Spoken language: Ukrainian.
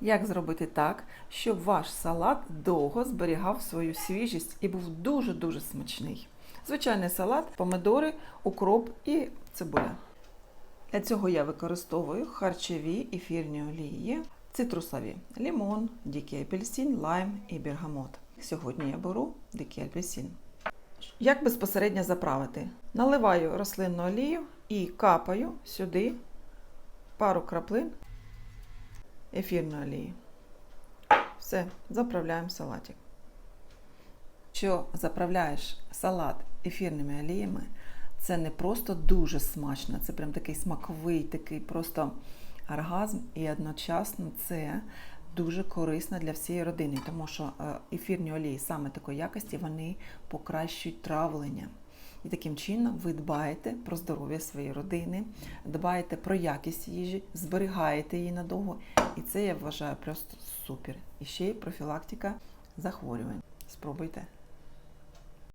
Як зробити так, щоб ваш салат довго зберігав свою свіжість і був дуже-дуже смачний? Звичайний салат, помидори, укроп і цибуля. Для цього я використовую харчові ефірні олії, цитрусові лімон, дикий апельсин, лайм і бергамот. Сьогодні я беру дикий апельсин. Як безпосередньо заправити? Наливаю рослинну олію і капаю сюди пару краплин ефірної олії. Все, заправляємо салатик. Що заправляєш салат ефірними оліями, це не просто дуже смачно, це прям такий смаковий, такий просто оргазм, і одночасно це дуже корисно для всієї родини, тому що е, ефірні олії саме такої якості вони покращують травлення. І таким чином ви дбаєте про здоров'я своєї родини, дбаєте про якість їжі, зберігаєте її надовго. І це я вважаю просто супер. І ще й профілактика захворювань. Спробуйте.